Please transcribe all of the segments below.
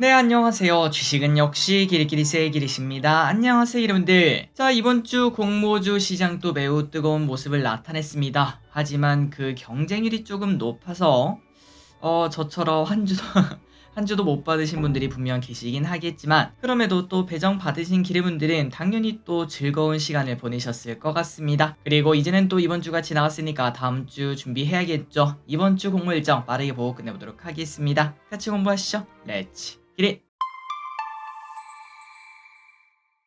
네, 안녕하세요. 주식은 역시 기리기리세의 기리십니다. 안녕하세요, 여러분들. 자, 이번 주 공모주 시장도 매우 뜨거운 모습을 나타냈습니다. 하지만 그 경쟁률이 조금 높아서, 어, 저처럼 한 주도, 한 주도 못 받으신 분들이 분명 계시긴 하겠지만, 그럼에도 또 배정 받으신 기리분들은 당연히 또 즐거운 시간을 보내셨을 것 같습니다. 그리고 이제는 또 이번 주가 지나갔으니까 다음 주 준비해야겠죠. 이번 주 공모 일정 빠르게 보고 끝내보도록 하겠습니다. 같이 공부하시죠. 렛츠 기릿!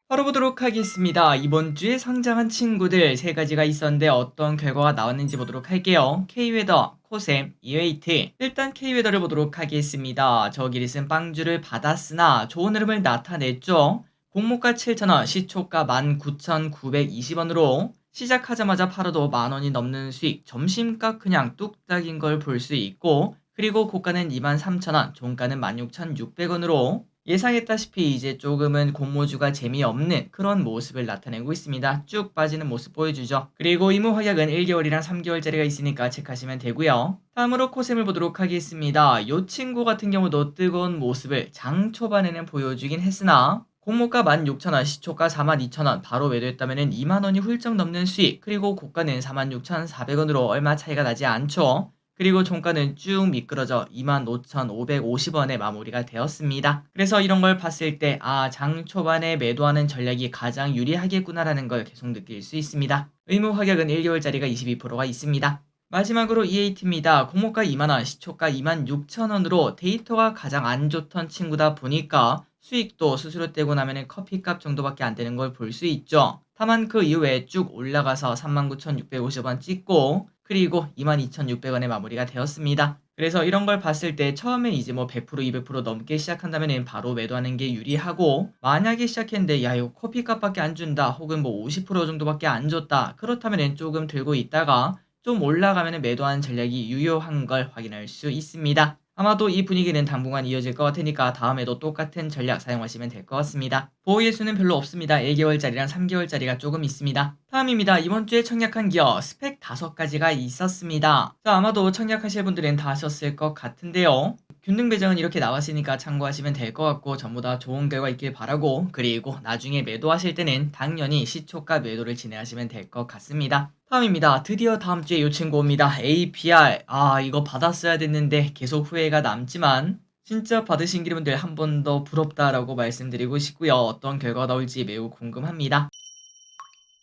바로 보도록 하겠습니다. 이번 주에 상장한 친구들 세 가지가 있었는데 어떤 결과가 나왔는지 보도록 할게요. K웨더, 코셈, 이웨이트. 일단 K웨더를 보도록 하겠습니다. 저 기릿은 빵주를 받았으나 좋은 흐름을 나타냈죠. 공모가 7,000원, 시초가 19,920원으로 시작하자마자 팔아도 만원이 넘는 수익, 점심값 그냥 뚝딱인 걸 볼 수 있고 그리고 고가는 23,000원, 종가는 16,600원으로 예상했다시피 이제 조금은 공모주가 재미없는 그런 모습을 나타내고 있습니다. 쭉 빠지는 모습 보여주죠. 그리고 의무 확약은 1개월이랑 3개월짜리가 있으니까 체크하시면 되고요. 다음으로 코셈을 보도록 하겠습니다. 이 친구 같은 경우도 뜨거운 모습을 장 초반에는 보여주긴 했으나 공모가 16,000원, 시초가 42,000원, 바로 매도했다면 2만원이 훌쩍 넘는 수익, 그리고 고가는 46,400원으로 얼마 차이가 나지 않죠. 그리고 종가는 쭉 미끄러져 25,550원에 마무리가 되었습니다. 그래서 이런 걸 봤을 때, 아, 장 초반에 매도하는 전략이 가장 유리하겠구나라는 걸 계속 느낄 수 있습니다. 의무 확약은 1개월짜리가 22%가 있습니다. 마지막으로 EAT입니다. 공모가 2만원, 시초가 26,000원으로 데이터가 가장 안 좋던 친구다 보니까 수익도 수수료 떼고 나면 커피값 정도밖에 안 되는 걸 볼 수 있죠. 다만 그 이후에 쭉 올라가서 39,650원 찍고 그리고 22,600원에 마무리가 되었습니다. 그래서 이런 걸 봤을 때 처음에 이제 뭐 100% 200% 넘게 시작한다면 바로 매도하는 게 유리하고 만약에 시작했는데 야 이거 커피값밖에 안 준다 혹은 뭐 50% 정도밖에 안 줬다 그렇다면 조금 들고 있다가 좀 올라가면 매도하는 전략이 유효한 걸 확인할 수 있습니다. 아마도 이 분위기는 당분간 이어질 것 같으니까 다음에도 똑같은 전략 사용하시면 될 것 같습니다. 보호의 수는 별로 없습니다. 1개월짜리랑 3개월짜리가 조금 있습니다. 다음입니다. 이번 주에 청약한 기업 스펙 5가지가 있었습니다. 자, 아마도 청약하실 분들은 다 하셨을 것 같은데요. 균등 배정은 이렇게 나왔으니까 참고하시면 될 것 같고 전부 다 좋은 결과 있길 바라고 그리고 나중에 매도하실 때는 당연히 시초가 매도를 진행하시면 될 것 같습니다. 다음입니다. 드디어 다음 주에 요 친구 옵니다. APR. 아, 이거 받았어야 됐는데 계속 후회가 남지만 진짜 받으신 기분들 한 번 더 부럽다라고 말씀드리고 싶고요. 어떤 결과가 나올지 매우 궁금합니다.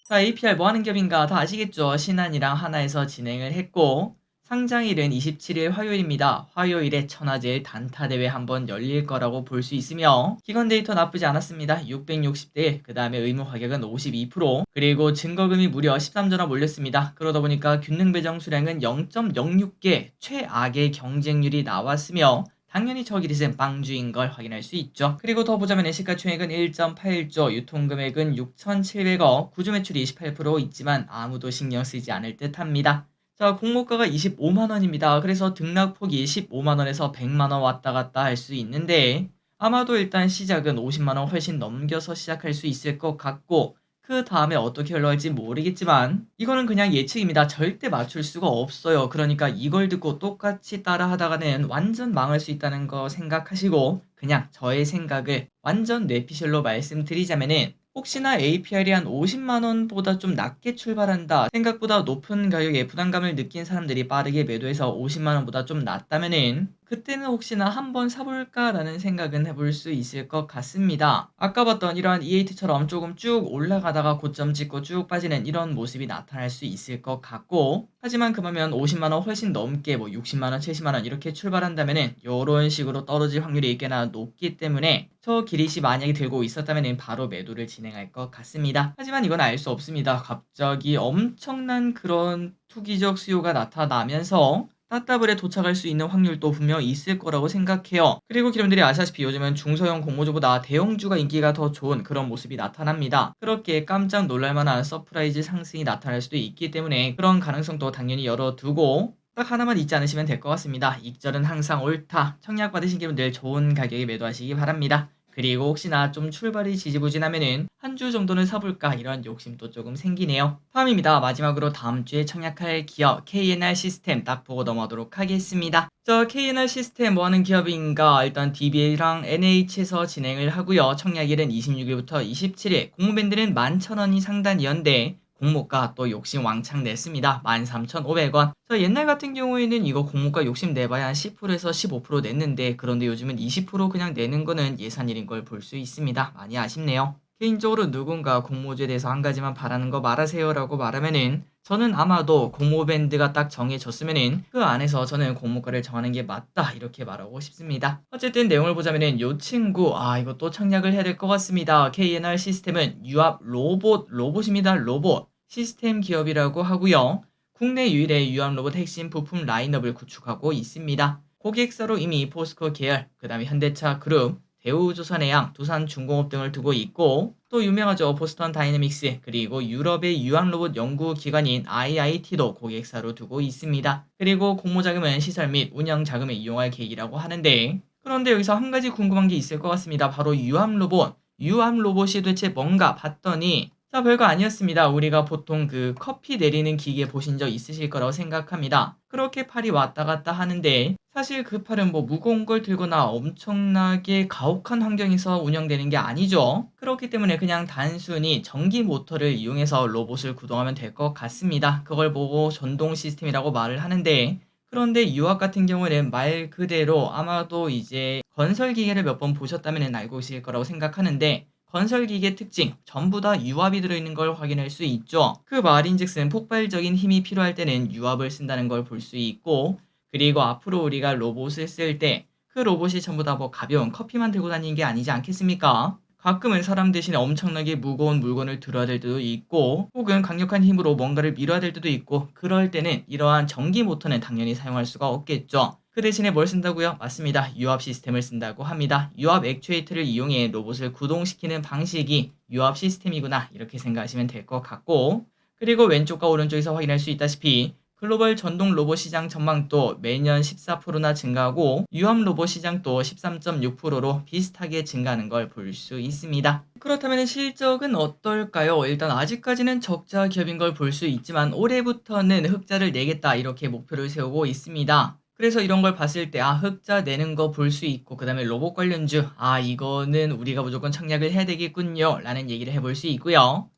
자, APR 뭐 하는 기업인가 다 아시겠죠? 신한이랑 하나에서 진행을 했고 상장일은 27일 화요일입니다. 화요일에 천하제일 단타 대회 한번 열릴 거라고 볼 수 있으며 기관 데이터 나쁘지 않았습니다. 660대 그 다음에 의무 가격은 52% 그리고 증거금이 무려 13전업 올렸습니다. 그러다 보니까 균등 배정 수량은 0.06개 최악의 경쟁률이 나왔으며 당연히 저 기릿은 빵주인 걸 확인할 수 있죠. 그리고 더 보자면 시가총액은 1.8조, 유통금액은 6,700억, 구조 매출이 28% 있지만 아무도 신경 쓰지 않을 듯 합니다. 자, 공모가가 25만 원입니다. 그래서 등락폭이 15만 원에서 100만 원 왔다 갔다 할 수 있는데, 아마도 일단 시작은 50만 원 훨씬 넘겨서 시작할 수 있을 것 같고, 그 다음에 어떻게 흘러갈지 모르겠지만, 이거는 그냥 예측입니다. 절대 맞출 수가 없어요. 그러니까 이걸 듣고 똑같이 따라 하다가는 완전 망할 수 있다는 거 생각하시고, 그냥 저의 생각을 완전 뇌피셜로 말씀드리자면은, 혹시나 APR이 한 50만원보다 좀 낮게 출발한다. 생각보다 높은 가격에 부담감을 느낀 사람들이 빠르게 매도해서 50만원보다 좀 낮다면은 그때는 혹시나 한번 사볼까라는 생각은 해볼 수 있을 것 같습니다. 아까 봤던 이러한 E8처럼 조금 쭉 올라가다가 고점 찍고 쭉 빠지는 이런 모습이 나타날 수 있을 것 같고 하지만 그러면 50만원 훨씬 넘게 뭐 60만원, 70만원 이렇게 출발한다면은 이런 식으로 떨어질 확률이 꽤나 높기 때문에 저 기릿이 만약에 들고 있었다면 바로 매도를 진행할 것 같습니다. 하지만 이건 알 수 없습니다. 갑자기 엄청난 그런 투기적 수요가 나타나면서 따따블에 도착할 수 있는 확률도 분명 있을 거라고 생각해요. 그리고 기름들이 아시다시피 요즘은 중소형 공모주보다 대형주가 인기가 더 좋은 그런 모습이 나타납니다. 그렇게 깜짝 놀랄만한 서프라이즈 상승이 나타날 수도 있기 때문에 그런 가능성도 당연히 열어두고 딱 하나만 잊지 않으시면 될 것 같습니다. 익절은 항상 옳다. 청약 받으신 기분들 좋은 가격에 매도하시기 바랍니다. 그리고 혹시나 좀 출발이 지지부진하면은 한 주 정도는 사볼까 이런 욕심도 조금 생기네요. 다음입니다. 마지막으로 다음 주에 청약할 기업 KNR 시스템 딱 보고 넘어가도록 하겠습니다. 저 KNR 시스템 뭐 하는 기업인가 일단 DBA랑 NH에서 진행을 하고요. 청약일은 26일부터 27일, 공모밴드는 11,000원이 상단이었는데 공모가 또 욕심 왕창 냈습니다. 13,500원. 저 옛날 같은 경우에는 이거 공모가 욕심 내봐야 한 10%에서 15% 냈는데 그런데 요즘은 20% 그냥 내는 거는 예산일인 걸 볼 수 있습니다. 많이 아쉽네요. 개인적으로 누군가 공모주에 대해서 한 가지만 바라는 거 말하세요라고 말하면은 저는 아마도 공모 밴드가 딱 정해졌으면은 그 안에서 저는 공모가를 정하는 게 맞다 이렇게 말하고 싶습니다. 어쨌든 내용을 보자면은 요 친구 아또 청약을 해야 될 것 같습니다. KNR 시스템은 유압 로봇 로봇입니다. 로봇 시스템 기업이라고 하고요. 국내 유일의 유압 로봇 핵심 부품 라인업을 구축하고 있습니다. 고객사로 이미 포스코 계열, 그 다음에 현대차 그룹, 대우 조선해양, 두산중공업 등을 두고 있고 또 유명하죠 보스턴 다이내믹스 그리고 유럽의 유압로봇 연구 기관인 IIT도 고객사로 두고 있습니다. 그리고 공모 자금은 시설 및 운영 자금에 이용할 계획이라고 하는데 그런데 여기서 한 가지 궁금한 게 있을 것 같습니다. 바로 유압로봇 유압로봇이 도대체 뭔가 봤더니 자, 별거 아니었습니다. 우리가 보통 그 커피 내리는 기계 보신 적 있으실 거라고 생각합니다. 그렇게 팔이 왔다 갔다 하는데 사실 그 팔은 뭐 무거운 걸 들거나 엄청나게 가혹한 환경에서 운영되는 게 아니죠. 그렇기 때문에 그냥 단순히 전기 모터를 이용해서 로봇을 구동하면 될 것 같습니다. 그걸 보고 전동 시스템이라고 말을 하는데 그런데 유압 같은 경우에는 말 그대로 아마도 이제 건설 기계를 몇 번 보셨다면 알고 계실 거라고 생각하는데 건설기계 특징 전부 다 유압이 들어있는 걸 확인할 수 있죠. 그 말인즉슨 폭발적인 힘이 필요할 때는 유압을 쓴다는 걸 볼 수 있고 그리고 앞으로 우리가 로봇을 쓸 때 그 로봇이 전부 다 뭐 가벼운 커피만 들고 다니는 게 아니지 않겠습니까? 가끔은 사람 대신에 엄청나게 무거운 물건을 들어야 될 때도 있고 혹은 강력한 힘으로 뭔가를 밀어야 될 때도 있고 그럴 때는 이러한 전기 모터는 당연히 사용할 수가 없겠죠. 그 대신에 뭘 쓴다고요? 맞습니다. 유압 시스템을 쓴다고 합니다. 유압 액추에이터를 이용해 로봇을 구동시키는 방식이 유압 시스템이구나 이렇게 생각하시면 될 것 같고 그리고 왼쪽과 오른쪽에서 확인할 수 있다시피 글로벌 전동 로봇 시장 전망도 매년 14%나 증가하고 유압 로봇 시장도 13.6%로 비슷하게 증가하는 걸 볼 수 있습니다. 그렇다면 실적은 어떨까요? 일단 아직까지는 적자 기업인 걸 볼 수 있지만 올해부터는 흑자를 내겠다 이렇게 목표를 세우고 있습니다. 그래서 이런 걸 봤을 때, 아, 흑자 내는 거 볼 수 있고, 그 다음에 로봇 관련주, 아, 이거는 우리가 무조건 청약을 해야 되겠군요. 라는 얘기를 해 볼 수 있고요.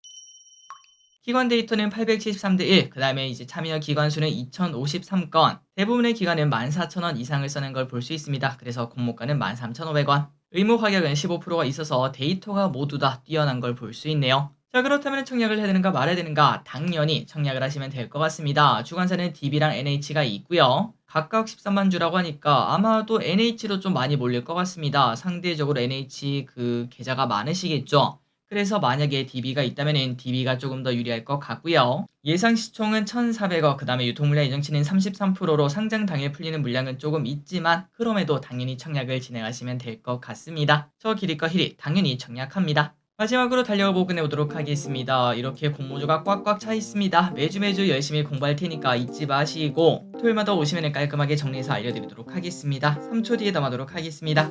기관 데이터는 873 대 1, 그 다음에 이제 참여 기관 수는 2053 건, 대부분의 기관은 14,000원 이상을 쓰는 걸볼 수 있습니다. 그래서 공모가는 13,500원. 의무 확약은 15%가 있어서 데이터가 모두 다 뛰어난 걸 볼 수 있네요. 자 그렇다면 청약을 해야 되는가 말아야 되는가 당연히 청약을 하시면 될 것 같습니다. 주관사는 DB랑 NH가 있고요. 각각 13만 주라고 하니까 아마도 NH로 좀 많이 몰릴 것 같습니다. 상대적으로 NH 그 계좌가 많으시겠죠. 그래서 만약에 DB가 있다면 DB가 조금 더 유리할 것 같고요. 예상 시총은 1,400억, 그 다음에 유통물량 예정치는 33%로 상장 당일 풀리는 물량은 조금 있지만 그럼에도 당연히 청약을 진행하시면 될 것 같습니다. 저 길이과 힐이 당연히 청약합니다. 마지막으로 달려보고 끝내보도록 하겠습니다. 이렇게 공모주가 꽉꽉 차 있습니다. 매주 매주 열심히 공부할 테니까 잊지 마시고 토요일마다 오시면 깔끔하게 정리해서 알려드리도록 하겠습니다. 3초 뒤에 담아도록 하겠습니다.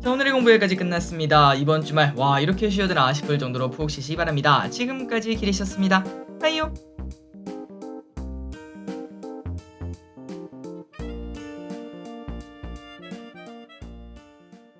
자 오늘의 공부 여기까지 끝났습니다. 이번 주말 와 이렇게 쉬어드나 싶을 정도로 푹 쉬시 기 바랍니다. 지금까지 기리셨습니다. 빠이요.